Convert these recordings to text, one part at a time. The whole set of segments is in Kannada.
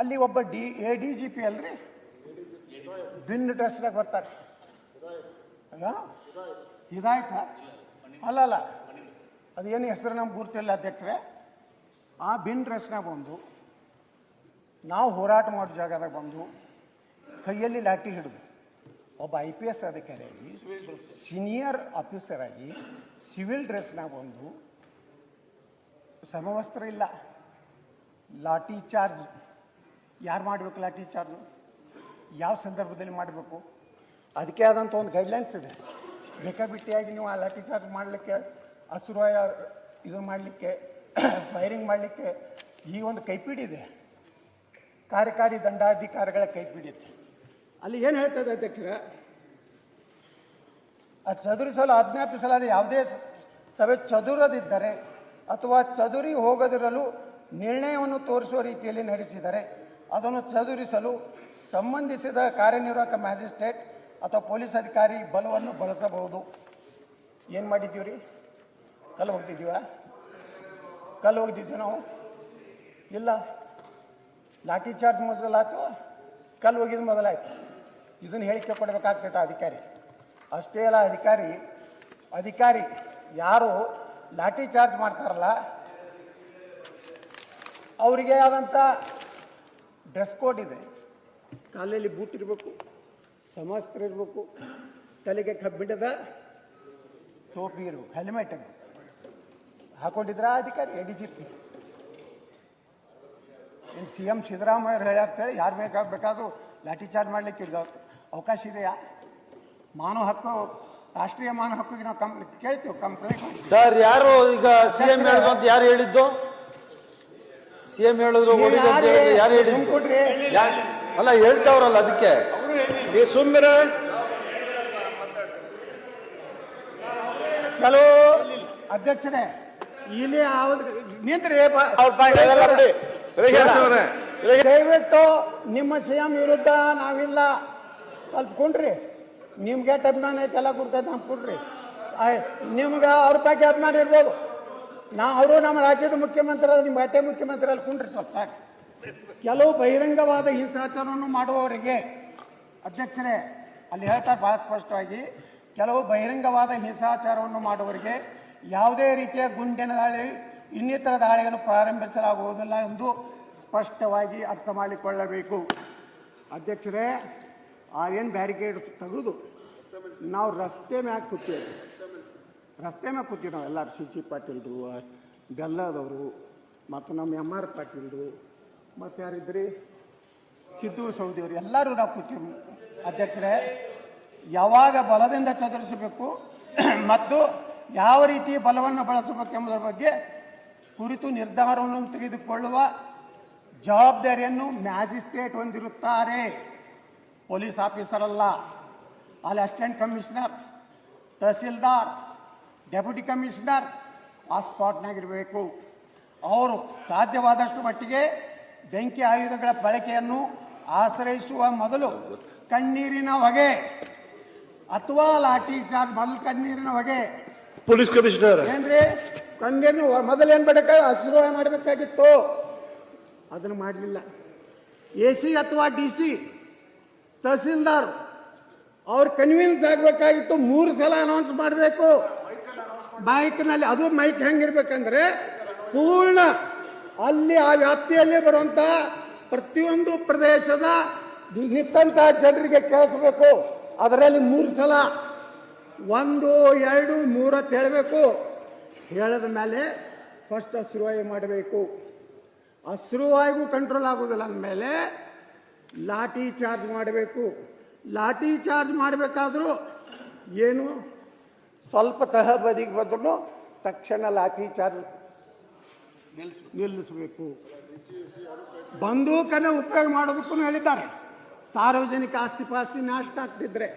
ಅಲ್ಲಿ ಒಬ್ಬ D A D G P ಅಲ್ರಿ? ಬಿನ್ ಡ್ರೆಸ್ನಾಗ ಬರ್ತಾರೆ. ಇದಾಯ್ತ ಅಲ್ಲ ಅಲ್ಲ. ಅದೇನು ಹೆಸರು ನಮ್ಗೆ ಗುರ್ತಿಲ್ಲ ಅಧ್ಯಕ್ಷರೇ. ಆ ಬಿನ್ ಡ್ರೆಸ್ನಾಗ ಬಂದು ನಾವು ಹೋರಾಟ ಮಾಡೋ ಜಾಗದಾಗ ಬಂದು ಕೈಯಲ್ಲಿ ಲಾಠಿ ಹಿಡಿದು ಒಬ್ಬ ಐ ಪಿ ಎಸ್ ಅಧಿಕಾರಿಯಾಗಿ, ಸೀನಿಯರ್ ಆಫೀಸರ್ ಆಗಿ ಸಿವಿಲ್ ಡ್ರೆಸ್ನಾಗ ಬಂದು ಸಮವಸ್ತ್ರ ಇಲ್ಲ, ಲಾಠಿ ಚಾರ್ಜ್ ಯಾರು ಮಾಡಬೇಕು ಲಾಠಿ ಚಾರ್ಜು ಯಾವ ಸಂದರ್ಭದಲ್ಲಿ ಮಾಡಬೇಕು? ಅದಕ್ಕೆ ಆದಂಥ ಒಂದು ಗೈಡ್ಲೈನ್ಸ್ ಇದೆ. ಬೇಕಾಬಿಟ್ಟಿಯಾಗಿ ನೀವು ಆ ಲಾಠಿ ಚಾರ್ಜ್ ಮಾಡಲಿಕ್ಕೆ ಅಸುರಾಯ ಇದು ಮಾಡಲಿಕ್ಕೆ ಫೈರಿಂಗ್ ಮಾಡಲಿಕ್ಕೆ ಈ ಒಂದು ಕೈಪಿಡಿ ಇದೆ. ಕಾರ್ಯಕಾರಿ ದಂಡಾಧಿಕಾರಿಗಳ ಕೈಪಿಡಿ ಇದೆ. ಅಲ್ಲಿ ಏನು ಹೇಳ್ತದೆ ಅಧ್ಯಕ್ಷರ? ಅದು ಚದುರಿಸಲು ಆಜ್ಞಾಪಿಸಲಾದ ಯಾವುದೇ ಸಭೆ ಚದುರದಿದ್ದರೆ ಅಥವಾ ಚದುರಿ ಹೋಗದಿರಲು ನಿರ್ಣಯವನ್ನು ತೋರಿಸುವ ರೀತಿಯಲ್ಲಿ ನಡೆಸಿದರೆ ಅದನ್ನು ಚದುರಿಸಲು ಸಂಬಂಧಿಸಿದ ಕಾರ್ಯನಿರ್ವಾಹಕ ಮ್ಯಾಜಿಸ್ಟ್ರೇಟ್ ಅಥವಾ ಪೊಲೀಸ್ ಅಧಿಕಾರಿ ಬಲವನ್ನು ಬಳಸಬಹುದು. ಏನು ಮಾಡಿದ್ದೀವಿ ರೀ ಕಲ್ಲು ಹೋಗ್ತಿದ್ದೀವ? ಕಲ್ಲು ಹೋಗ್ತಿದ್ವಿ ನಾವು. ಇಲ್ಲ. ಲಾಠಿ ಚಾರ್ಜ್ ಮೊದಲಾಯ್ತು. ಕಲ್ಲು ಹೋಗಿದ್ದು ಮೊದಲಾಯ್ತು. ಇದನ್ನು ಹೇಳಿಕೆ ಕೊಡಬೇಕಾಗ್ತೈತೆ ಅಧಿಕಾರಿ. ಅಷ್ಟೇ ಅಲ್ಲ ಅಧಿಕಾರಿ ಅಧಿಕಾರಿ ಯಾರು ಲಾಠಿ ಚಾರ್ಜ್ ಮಾಡ್ತಾರಲ್ಲ, ಅವರಿಗೆ ಆದಂಥ ಡ್ರೆಸ್ ಕೋಡ್ ಇದೆ. ಕಾಲಲ್ಲಿ ಬೂಟ್ ಇರಬೇಕು ಸಮಸ್ತ್ರ ಇರಬೇಕು ತಲೆಗೆ ಕಬ್ಬಿಣದ ಟೋಪಿ ಇರಬೇಕು ಹೆಲ್ಮೆಟ್ ಇರಬೇಕು. ಹಾಕೊಂಡಿದ್ರ ಅಧಿಕಾರಿ ಎ ಡಿ ಜಿ ಪಿ ಇನ್ನು ಸಿ ಎಂ ಸಿದ್ದರಾಮಯ್ಯ ಹೇಳ್ತಾರೆ ಯಾರು ಬೇಕಾಗಬೇಕಾದ್ರೂ ಲಾಠಿ ಚಾರ್ಜ್ ಮಾಡಲಿಕ್ಕೆ ಇದು ಅವಕಾಶ ಇದೆಯಾ? ಮಾನವ ಹಕ್ಕು ರಾಷ್ಟ್ರೀಯ ಮಾನವ ಹಕ್ಕಿಗೆ ನಾವು ಕಂಪ್ಲೇಂಟ್ ಕೇಳ್ತೀವಿ ಕಂಪ್ಲೇಂಟ್ ಸರ್ ಯಾರು ಈಗ ಸಿಎಂ ಎಂ ಅಂತ ಯಾರು ಹೇಳಿದ್ದು? ಸಿಎಂ ಹೇಳಿದ್ರು ನೀವು ಹೊಡಿಲಿ ಅಂತ ಹೇಳಿದ್ರು, ಯಾರು ಹೇಳಿ ಸುಮ್ಕೊಡ್ರಿ. ಯಾ- ಅಲ್ಲ ಹೇಳ್ತಾವ್ರಲ್ಲ ಅದಕ್ಕೆ. ಈ ಸುಮ್ಮಿರ. ಕೆಲವು ಅಧ್ಯಕ್ಷರೇ ಇಲ್ಲಿ ಯಾವ್ದು ನಿಂತ್ರಿ ಬ- ಅವ್ರ ಪಾಯಿಂಟ್ ಅದೆಲ್ಲ ಬಿಡಿ. ರೇಖಾಸ್ ಅವರೇ. ದಯವಿಟ್ಟು ನಿಮ್ಮ ಸಿಎಂ ವಿರುದ್ಧ ನಾವಿಲ್ಲ. ಸ್ವಲ್ಪ ಕುಂಡ್ರಿ. ನಿಮ್ಗೆ ಅಭಿಮಾನ ಐತೆಲ್ಲ ಕೊಡ್ತೈತೆ ನಮ್ಗೆ ಕೊಡ್ರಿ. ಆಯ್ ನಿಮ್ಗೆ ಅವ್ರ ಬಗ್ಗೆ ಅಭಿಮಾನ ಇರ್ಬೋದು. ನಾ ಅವರು ನಮ್ಮ ರಾಜ್ಯದ ಮುಖ್ಯಮಂತ್ರಿ ನಿಮ್ಮ ಬಟ್ಟೆ ಮುಖ್ಯಮಂತ್ರಿ ಅಲ್ಲಿ ಕುಂಡ್ರಿ ಸ್ವಲ್ಪ. ಕೆಲವು ಬಹಿರಂಗವಾದ ಹಿಂಸಾಚಾರವನ್ನು ಮಾಡುವವರಿಗೆ ಅಧ್ಯಕ್ಷರೇ, ಅಲ್ಲಿ ಹೇಳ್ತಾರೆ ಬಹಳ ಸ್ಪಷ್ಟವಾಗಿ, ಕೆಲವು ಬಹಿರಂಗವಾದ ಹಿಂಸಾಚಾರವನ್ನು ಮಾಡುವವರಿಗೆ ಯಾವುದೇ ರೀತಿಯ ಗುಂಡಿನ ದಾಳಿ, ಇನ್ನಿತರ ದಾಳಿಯನ್ನು ಪ್ರಾರಂಭಿಸಲಾಗುವುದಿಲ್ಲ ಎಂದು ಸ್ಪಷ್ಟವಾಗಿ ಅರ್ಥ ಮಾಡಿಕೊಳ್ಳಬೇಕು. ಅಧ್ಯಕ್ಷರೇ, ಆ ಏನು ಬ್ಯಾರಿಕೇಡ್ ತೆಗೆದು, ನಾವು ರಸ್ತೆ ಮ್ಯಾಗ ಕೂತೀವಿ ರಸ್ತೆ ಮೇಲೆ ಕೂತೀವಿ ನಾವು, ಎಲ್ಲರೂ ಸಿ ಸಿ ಪಾಟೀಲ್ರು ಬೆಲ್ಲದವರು, ಮತ್ತು ನಮ್ಮ ಎಂ ಆರ್ ಪಾಟೀಲ್ರು, ಮತ್ತು ಯಾರಿದ್ರಿ? ಸಿದ್ದು ಸೌದಿಯವರು, ಎಲ್ಲರೂ ನಾವು ಕೂತೀವಿ ಅಧ್ಯಕ್ಷರೇ, ಯಾವಾಗ ಬಲದಿಂದ ಚದುರಿಸಬೇಕು, ಮತ್ತು ಯಾವ ರೀತಿ ಬಲವನ್ನು ಬಳಸಬೇಕೆಂಬುದರ ಬಗ್ಗೆ ಕುರಿತು ನಿರ್ಧಾರವನ್ನು ತೆಗೆದುಕೊಳ್ಳುವ ಜವಾಬ್ದಾರಿಯನ್ನು ಮ್ಯಾಜಿಸ್ಟ್ರೇಟ್ ಹೊಂದಿರುತ್ತಾರೆ. ಪೊಲೀಸ್ ಆಫೀಸರ್ ಅಲ್ಲ ಅಲ್ಲಿ assistant commissioner, tahsildar deputy commissioner ಆ ಸ್ಪಾಟ್ನಾಗಿರಬೇಕು ಅವರು ಸಾಧ್ಯವಾದಷ್ಟು ಮಟ್ಟಿಗೆ ಬೆಂಕಿ ಆಯುಧಗಳ ಬಳಕೆಯನ್ನು ಆಶ್ರಯಿಸುವ ಮೊದಲು ಕಣ್ಣೀರಿನ ಹೊಗೆ ಅಥವಾ ಲಾಠಿ ಚಾರ್ಜ್ ಮೊದಲು ಕಣ್ಣೀರಿನ ಹೊಗೆ. Police commissioner. ಏನ್ರಿ? ಕಣ್ಣೀರಿನ ಮೊದಲು ಏನ್ ಬೇಡ ಹಸಿರು ಮಾಡಬೇಕಾಗಿತ್ತು. ಅದನ್ನು ಮಾಡಲಿಲ್ಲ. ಎ ಸಿ ಅಥವಾ ಡಿ ಸಿ ತಹಸೀಲ್ದಾರ್ ಅವ್ರು ಕನ್ವಿನ್ಸ್ ಆಗಬೇಕಾಗಿತ್ತು ಮೂರು ಸಲ ಅನೌನ್ಸ್ ಮಾಡಬೇಕು. ಮೈಕ್ನಲ್ಲಿ ಅದು ಮೈಕ್ ಹೆಂಗಿರ್ಬೇಕಂದ್ರೆ ಪೂರ್ಣ ಅಲ್ಲಿ ಆ ವ್ಯಾಪ್ತಿಯಲ್ಲಿ ಬರುವಂತ ಪ್ರತಿಯೊಂದು ಪ್ರದೇಶದ ನಿಂತ ಜನರಿಗೆ ಕೇಳಿಸ್ಬೇಕು. ಅದರಲ್ಲಿ ಮೂರು ಸಲ ಒಂದು, ಎರಡು, ಮೂರು ಹೇಳಬೇಕು. ಹೇಳದ ಮೇಲೆ ಫಸ್ಟ್ ಅಶ್ರುವಾಯಿ ಮಾಡಬೇಕು. ಅಶ್ರುವಾಯಿಗೂ ಕಂಟ್ರೋಲ್ ಆಗುದಿಲ್ಲ ಅಂದಮೇಲೆ ಲಾಠಿ ಚಾರ್ಜ್ ಮಾಡಬೇಕು. ಲಾಠಿ ಚಾರ್ಜ್ ಮಾಡಬೇಕಾದ್ರೂ ಏನು? ಸ್ವಲ್ಪ ತಹ ಬದಿಗೆ ಬಂದ್ರು ತಕ್ಷಣ ಲಾಠಿ ಚಾರ್ಜ್ ನಿಲ್ಲಿಸಬೇಕು. ಬಂದೂಕನ್ನು ಉಪಯೋಗ ಮಾಡೋದಕ್ಕೂ ಹೇಳಿದ್ದಾರೆ. ಸಾರ್ವಜನಿಕ ಆಸ್ತಿ ಪಾಸ್ತಿ ನಾಶ ಆಗ್ತಿದ್ರೆ,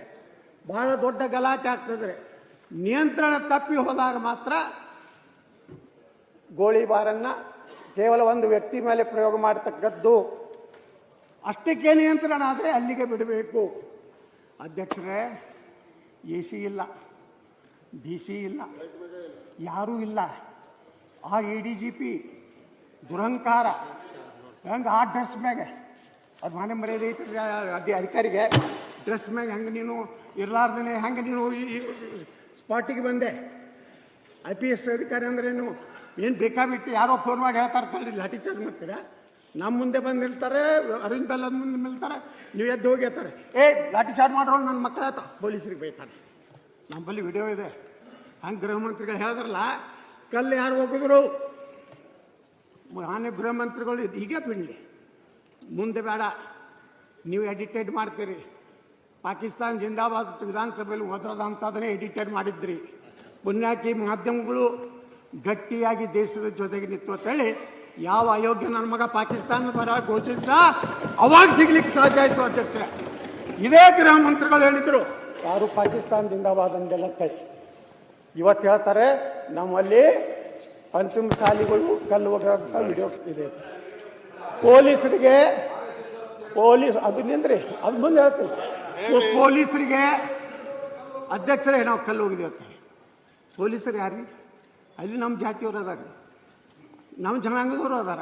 ಬಹಳ ದೊಡ್ಡ ಗಲಾಟೆ ಆಗ್ತಿದ್ರೆ, ನಿಯಂತ್ರಣ ತಪ್ಪಿ ಹೋದಾಗ ಮಾತ್ರ ಗೋಳಿಬಾರನ್ನು ಕೇವಲ ಒಂದು ವ್ಯಕ್ತಿ ಮೇಲೆ ಪ್ರಯೋಗ ಮಾಡತಕ್ಕದ್ದು. ಅಷ್ಟಕ್ಕೆ ನಿಯಂತ್ರಣ ಆದರೆ ಅಲ್ಲಿಗೆ ಬಿಡಬೇಕು. ಅಧ್ಯಕ್ಷರೇ, ಎ ಸಿ ಇಲ್ಲ. ಡಿ ಸಿ ಇಲ್ಲ, ಯಾರೂ ಇಲ್ಲ. ಆ ಎ ಡಿ ಜಿ ಪಿ ದುರಂಕಾರ. ಹಂಗೆ ಆ ಡ್ರೆಸ್ ಮ್ಯಾಗೆ? ಅದು ಮಾನ್ಯ ಮರ್ಯಾದೆ ಐತಿ ಅದೇ ಅಧಿಕಾರಿಗೆ. ಡ್ರೆಸ್ ಮ್ಯಾಗ ಹೆಂಗೆ ನೀನು ಇರಲಾರ್ದೇ ಹೆಂಗೆ ನೀನು ಈ ಸ್ಪಾಟಿಗೆ ಬಂದೆ? ಐ ಪಿ ಎಸ್ ಅಧಿಕಾರಿ ಅಂದ್ರೇನು ಏನು? ಬೇಕಾಬಿಟ್ಟು ಯಾರೋ ಫೋನ್ ಮಾಡಿ ಹೇಳ್ತಾರೆ ತಳ್ಳಿ ಲಾಠಿ ಚಾರ್ಜ್ ಮಾಡ್ತೀರಾ? ನಮ್ಮ ಮುಂದೆ ಬಂದು ನಿಲ್ತಾರೆ, ಅರವಿಂದ್ ಬೆಲ್ಲದ ಮುಂದೆ ನಿಲ್ತಾರೆ, ನೀವು ಎದ್ದು ಹೋಗಿ ಹೇಳ್ತಾರೆ ಏ, ಲಾಠಿ ಚಾರ್ಜ್ ಮಾಡ್ರೋ ನನ್ನ ಮಕ್ಕಳ ಆಯ್ತಾ? ಪೊಲೀಸರಿಗೆ ಬೈತಾರೆ ನಮ್ಮಲ್ಲಿ ವಿಡಿಯೋ ಇದೆ. ಹಂಗೆ ಗೃಹ ಮಂತ್ರಿಗಳು ಹೇಳಿದ್ರಲ್ಲ, ಕಲ್ಲು ಯಾರು ಹೋಗಿದ್ರು ಆನೆ ಗೃಹ ಮಂತ್ರಿಗಳು ಹೀಗೆ ಬಿಡಲಿ. ಮುಂದೆ ಬೇಡ. ನೀವು ಎಡಿಟೆಡ್ ಮಾಡ್ತೀರಿ. ಪಾಕಿಸ್ತಾನ ಜಿಂದಾಬಾದ್ ವಿಧಾನಸಭೆಯಲ್ಲಿ ಓದ್ರದಂಥದ್ದನ್ನೇ ಎಡಿಟೆಡ್ ಮಾಡಿದ್ರಿ. ಪುಣ್ಯಾಕಿ ಮಾಧ್ಯಮಗಳು ಗಟ್ಟಿಯಾಗಿ ದೇಶದ ಜೊತೆಗೆ ನಿಂತು ಅಂತೇಳಿ ಯಾವ ಅಯೋಗ್ಯ ನನ್ನ ಮಗ ಪಾಕಿಸ್ತಾನ ಪರ ಘೋಷಿಸಿದ, ಅವಾಗ ಸಿಗ್ಲಿಕ್ಕೆ ಸಾಧ್ಯ ಆಯ್ತು ಅಧ್ಯಕ್ಷರೇ. ಇದೇ ಗೃಹ ಮಂತ್ರಿಗಳು ಹೇಳಿದ್ರು. ಯಾರು ಪಾಕಿಸ್ತಾನ ಜಿಂದಾಬಾದ್ ಅಂದೆಲ್ಲ ತಳಿ ಇವತ್ತು ಹೇಳ್ತಾರೆ ನಮ್ಮಲ್ಲಿ ಪಂಚಮ ಸಾಲಿಗಳು ಕಲ್ಲು ಹೋಗೋಂಥ ವಿಡಿಯೋ ಇದೆ ಪೊಲೀಸರಿಗೆ ಪೊಲೀಸ್ ಅದು ನಿಂದ್ರಿ ಅದು ಮುಂದೆ ಹೇಳ್ತೀನಿ. ಪೊ- ಪೊಲೀಸರಿಗೆ ಅಧ್ಯಕ್ಷರೇ ನಾವು ಕಲ್ಲು ಹೋಗಿದ್ದೀವಿ ಅಂತ ಪೊಲೀಸರು ಯಾರು? ಅಲ್ಲಿ ನಮ್ಮ ಜಾತಿಯವರು ಅದಾರ. ನಮ್ಮ ಜನಾಂಗದವರು ಅದಾರ.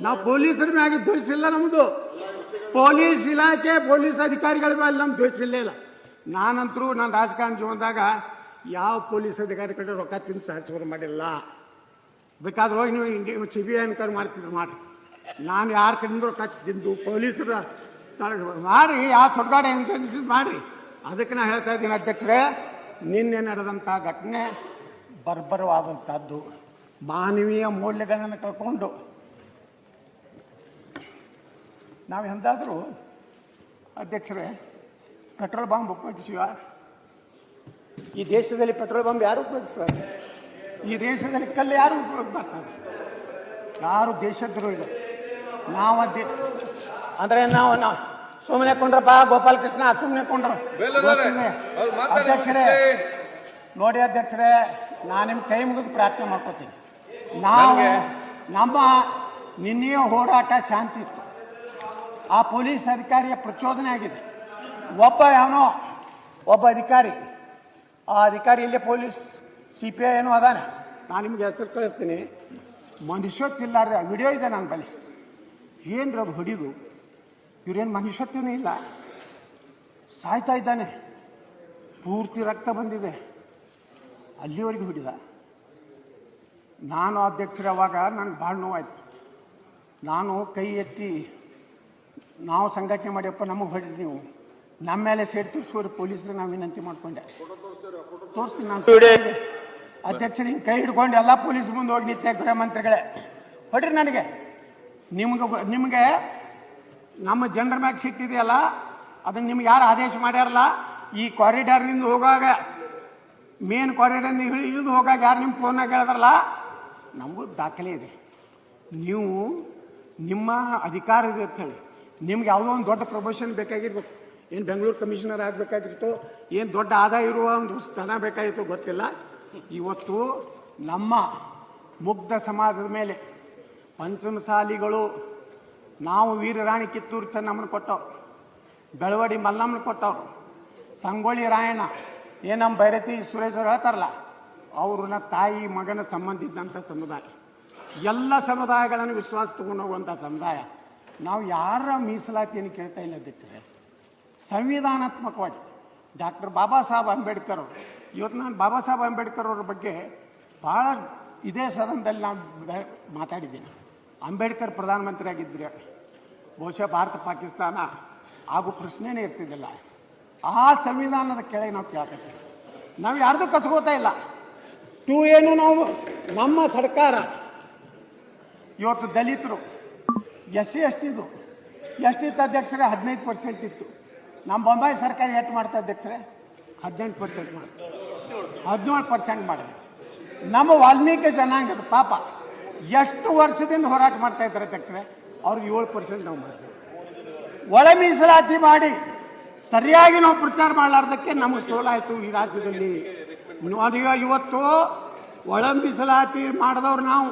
ನಾವು ಪೊಲೀಸರ ಮ್ಯಾಗೆ ದ್ವೇಷ ಇಲ್ಲ ನಮ್ಮದು ಪೊಲೀಸ್ ಇಲಾಖೆ ಪೊಲೀಸ್ ಅಧಿಕಾರಿಗಳ ಮೇಲೆ ನಮ್ಮ ದ್ವೇಷ ಇಲ್ಲೇ ಇಲ್ಲ. ನಾನಂತರೂ ನಾನು ರಾಜಕಾರಣ ಜೀವನದಾಗ ಯಾವ ಪೊಲೀಸ್ ಅಧಿಕಾರಿ ಕಡೆ ರೊಕ್ಕ ತಿಂದು ಟ್ರಾನ್ಸ್ಫರ್ ಮಾಡಿಲ್ಲ. ಬೇಕಾದ್ರೆ ಹೋಗಿ ನೀವು ಸಿ ಬಿ ಐ ಮಾಡ್ತಿದ್ರು ಮಾಡಿ ನಾನು ಯಾರ ಕಡೆಯಿಂದ ರೊಕ್ಕ ತಿಂದು ಪೊಲೀಸರು ಮಾಡಿ ಯಾವ ಸುಡ್ಗಾಡ ಇನ್ಸೂರೆನ್ಸ್ ಮಾಡಿ ಅದಕ್ಕೆ ನಾನು ಹೇಳ್ತಾ ಇದ್ದೀನಿ ಅಧ್ಯಕ್ಷರೇ, ನಿನ್ನೆ ನಡೆದಂಥ ಘಟನೆ ಬರ್ಬರವಾದಂಥದ್ದು ಮಾನವೀಯ ಮೌಲ್ಯಗಳನ್ನು ಕಳ್ಕೊಂಡು ನಾವು ಎಂದಾದರೂ ಅಧ್ಯಕ್ಷರೇ ಪೆಟ್ರೋಲ್ ಬಾಂಬ್ ಉಪಯೋಗಿಸುವ ಈ ದೇಶದಲ್ಲಿ ಪೆಟ್ರೋಲ್ ಬಾಂಬ್ ಯಾರು ಉಪಯೋಗಿಸುವ ಈ ದೇಶದಲ್ಲಿ ಕಲ್ಲು ಯಾರು ಉಪಯೋಗ ಮಾಡ್ತಾರೆ? ಯಾರು ದೇಶದ್ರೋಹಿಗಳು ನಾವು ಅದೇ. ಅಂದ್ರೆ ನಾವು ನಾವು ಸುಮ್ಮನೆ ಕೊಂಡ್ರಪ್ಪ ಗೋಪಾಲ ಕೃಷ್ಣ ಸುಮ್ಮನೆ ಕೊಂಡ್ರೆ ಅಧ್ಯಕ್ಷರೇ ನೋಡಿ ಅಧ್ಯಕ್ಷರೇ ನಾನು ನಿಮ್ಮ ಕೈ ಮುಗಿದು ಪ್ರಾರ್ಥನೆ ಮಾಡ್ಕೋತೀನಿ. ನಾವು ನಮ್ಮ ನಿನ್ನೆಯ ಹೋರಾಟ ಶಾಂತಿ ಇತ್ತು. ಆ ಪೊಲೀಸ್ ಅಧಿಕಾರಿಯ ಪ್ರಚೋದನೆ ಆಗಿದೆ. ಒಬ್ಬ ಯಾವನೋ, ಒಬ್ಬ ಅಧಿಕಾರಿ. ಆ ಅಧಿಕಾರಿ ಇಲ್ಲೇ ಪೊಲೀಸ್ ಸಿ ಪಿ ಐ ಏನೋ ಅದಾನೆ. ನಾನು ನಿಮ್ಗೆ ಹೆಸರು ಕಳಿಸ್ತೀನಿ. ಮನುಷ್ಯತ್ತಿಲ್ಲಾರ್ದೆ ವಿಡಿಯೋ ಇದೆ ನನ್ನ ಬಳಿ. ಏನ್ರಿ ಅದು ಹೊಡಿದು? ಇವ್ರೇನು ಮನುಷ್ಯತ್ವನೇ ಇಲ್ಲ. ಸಾಯ್ತಾ ಇದ್ದಾನೆ. ಪೂರ್ತಿ ರಕ್ತ ಬಂದಿದೆ. ಅಲ್ಲಿವರೆಗೆ ಹೊಡಿದ. ನಾನು ಅಧ್ಯಕ್ಷರ ಅವಾಗ ನನಗೆ ಭಾಳ ನೋವಾಯ್ತು. ನಾನು ಕೈ ಎತ್ತಿ ನಾವು ಸಂಘಟನೆ ಮಾಡಿಯಪ್ಪ ನಮಗೆ ಹೊಡಿ ನೀವು. ನಮ್ಮ ಮೇಲೆ ಸೇಡ್ ತುರ್ಸೋರು ಪೊಲೀಸರು ನಾವು ವಿನಂತಿ ಮಾಡ್ಕೊಂಡೆ. ತೋರಿಸ್ತೀನಿ ನಾನು. ಅಧ್ಯಕ್ಷ ಹಿಂಗೆ ಕೈ ಹಿಡ್ಕೊಂಡು ಎಲ್ಲ ಪೊಲೀಸ್ ಮುಂದೆ ಹೋಗಿ ನಿತ್ಯ ಗೃಹ ಮಂತ್ರಿಗಳೇ. ಹೊಡ್ರಿ ನನಗೆ. ನಿಮ್ಗೆ ನಿಮಗೆ ನಮ್ಮ ಜನರ ಮ್ಯಾಗ ಸಿಕ್ತಿದೆಯಲ್ಲ ಅದನ್ನು ನಿಮ್ಗೆ ಯಾರು ಆದೇಶ ಮಾಡ್ಯಾರಲ್ಲ ಈ ಕಾರಿಡಾರ್ನಿಂದ ಹೋಗಾಗ ಮೇನ್ ಕಾರಿಡಾರ್ನಿಂದ ಇಳಿ ಇಳಿದು ಹೋಗಾಗ ಯಾರು ನಿಮ್ಮ ಫೋನಾಗ ಹೇಳಿದ್ರಲ್ಲ ನಮಗೂ ದಾಖಲೆ ಇದೆ. ನೀವು ನಿಮ್ಮ ಅಧಿಕಾರ ಇದೆ ಅಂತ ಹೇಳಿ ನಿಮ್ಗೆ ಯಾವುದೋ ಒಂದು ದೊಡ್ಡ ಪ್ರಮೋಷನ್ ಬೇಕಾಗಿರ್ಬೇಕು. ಏನು ಬೆಂಗಳೂರು ಕಮಿಷನರ್ ಆಗಬೇಕಾಗಿತ್ತು? ಏನು ದೊಡ್ಡ ಆದಾಯ ಇರುವ ಒಂದು ಸ್ಥಾನ ಬೇಕಾಗಿತ್ತು ಗೊತ್ತಿಲ್ಲ. ಇವತ್ತು ನಮ್ಮ ಮುಗ್ಧ ಸಮಾಜದ ಮೇಲೆ ಪಂಚಮಸಾಲಿಗಳು ನಾವು ವೀರರಾಣಿ ಕಿತ್ತೂರು ಚೆನ್ನಮ್ಮನ ಕೊಟ್ಟವ್ರು, ಬೆಳವಡಿ ಮಲ್ಲಮ್ಮನ ಕೊಟ್ಟವ್ರು, ಸಂಗೊಳ್ಳಿ ರಾಯಣ್ಣ ಏನು ನಮ್ಮ ಭೈರತಿ ಸುರೇಶ್ವರ ಹೇಳ್ತಾರಲ್ಲ, ಅವ್ರನ್ನ ತಾಯಿ ಮಗನ ಸಂಬಂಧ ಇದ್ದಂಥ ಸಮುದಾಯ. ಎಲ್ಲ ಸಮುದಾಯಗಳನ್ನು ವಿಶ್ವಾಸ ತಗೊಂಡೋಗುವಂಥ ಸಮುದಾಯ. ನಾವು ಯಾರ ಮೀಸಲಾತಿಯನ್ನು ಕೇಳ್ತಾ ಇಲ್ಲ ಅಧ್ಯಕ್ಷರೇ. ಸಂವಿಧಾನಾತ್ಮಕವಾಗಿ. ಡಾಕ್ಟರ್ ಬಾಬಾ ಸಾಹೇಬ್ ಅಂಬೇಡ್ಕರ್ ಅವರು, ಇವತ್ತು ನಾನು ಬಾಬಾ ಸಾಹೇಬ್ ಅಂಬೇಡ್ಕರ್ ಅವರ ಬಗ್ಗೆ ಭಾಳ ಇದೇ ಸದನದಲ್ಲಿ ನಾನು ಮಾತಾಡಿದ್ದೀನಿ. ಅಂಬೇಡ್ಕರ್ ಪ್ರಧಾನಮಂತ್ರಿ ಆಗಿದ್ದರೆ ಬಹುಶಃ ಭಾರತ, ಪಾಕಿಸ್ತಾನ ಆಗೋ ಪ್ರಶ್ನೆನೇ ಇರ್ತಿದ್ದಿಲ್ಲ. ಆ ಸಂವಿಧಾನದ ಕೆಳಗೆ ನಾವು ಕೇಳ್ತೀವಿ. ನಾವು ಯಾರ್ದು ಕಸ್ಕೋತಾ ಇಲ್ಲ. ಟೂ ಏನು ನಾವು, ನಮ್ಮ ಸರ್ಕಾರ. ಇವತ್ತು ದಲಿತರು, ಎಸ್ ಸಿ, ಎಸ್ ಟಿದು ಟಿ ಅಧ್ಯಕ್ಷರೇ ಹದಿನೈದು ಪರ್ಸೆಂಟ್ ಇತ್ತು. ನಮ್ಮ ಬೊಂಬಾಯಿ ಸರ್ಕಾರ ಎಷ್ಟು ಮಾಡ್ತಾ ಇದ್ದರೆ ಹದಿನೆಂಟು ಪರ್ಸೆಂಟ್ ಮಾಡಿ ಹದಿನೇಳು ಪರ್ಸೆಂಟ್ ಮಾಡಿದೆ. ನಮ್ಮ ವಾಲ್ಮೀಕಿ ಜನಾಂಗದ ಪಾಪ ಎಷ್ಟು ವರ್ಷದಿಂದ ಹೋರಾಟ ಮಾಡ್ತಾ ಇದ್ದಾರೆ ತಕ್ಷಣ ಅವ್ರಿಗೆ ಏಳು ಪರ್ಸೆಂಟ್ ನಾವು ಮಾಡ್ತೀವಿ ಒಳ ಮೀಸಲಾತಿ ಮಾಡಿ ಸರಿಯಾಗಿ ನಾವು ಪ್ರಚಾರ ಮಾಡಲಾರ್ದಕ್ಕೆ ನಮಗೆ ಸೋಲಾಯಿತು ಈ ರಾಜ್ಯದಲ್ಲಿ. ಇವತ್ತು ಒಳ ಮೀಸಲಾತಿ ಮಾಡಿದವ್ರು ನಾವು.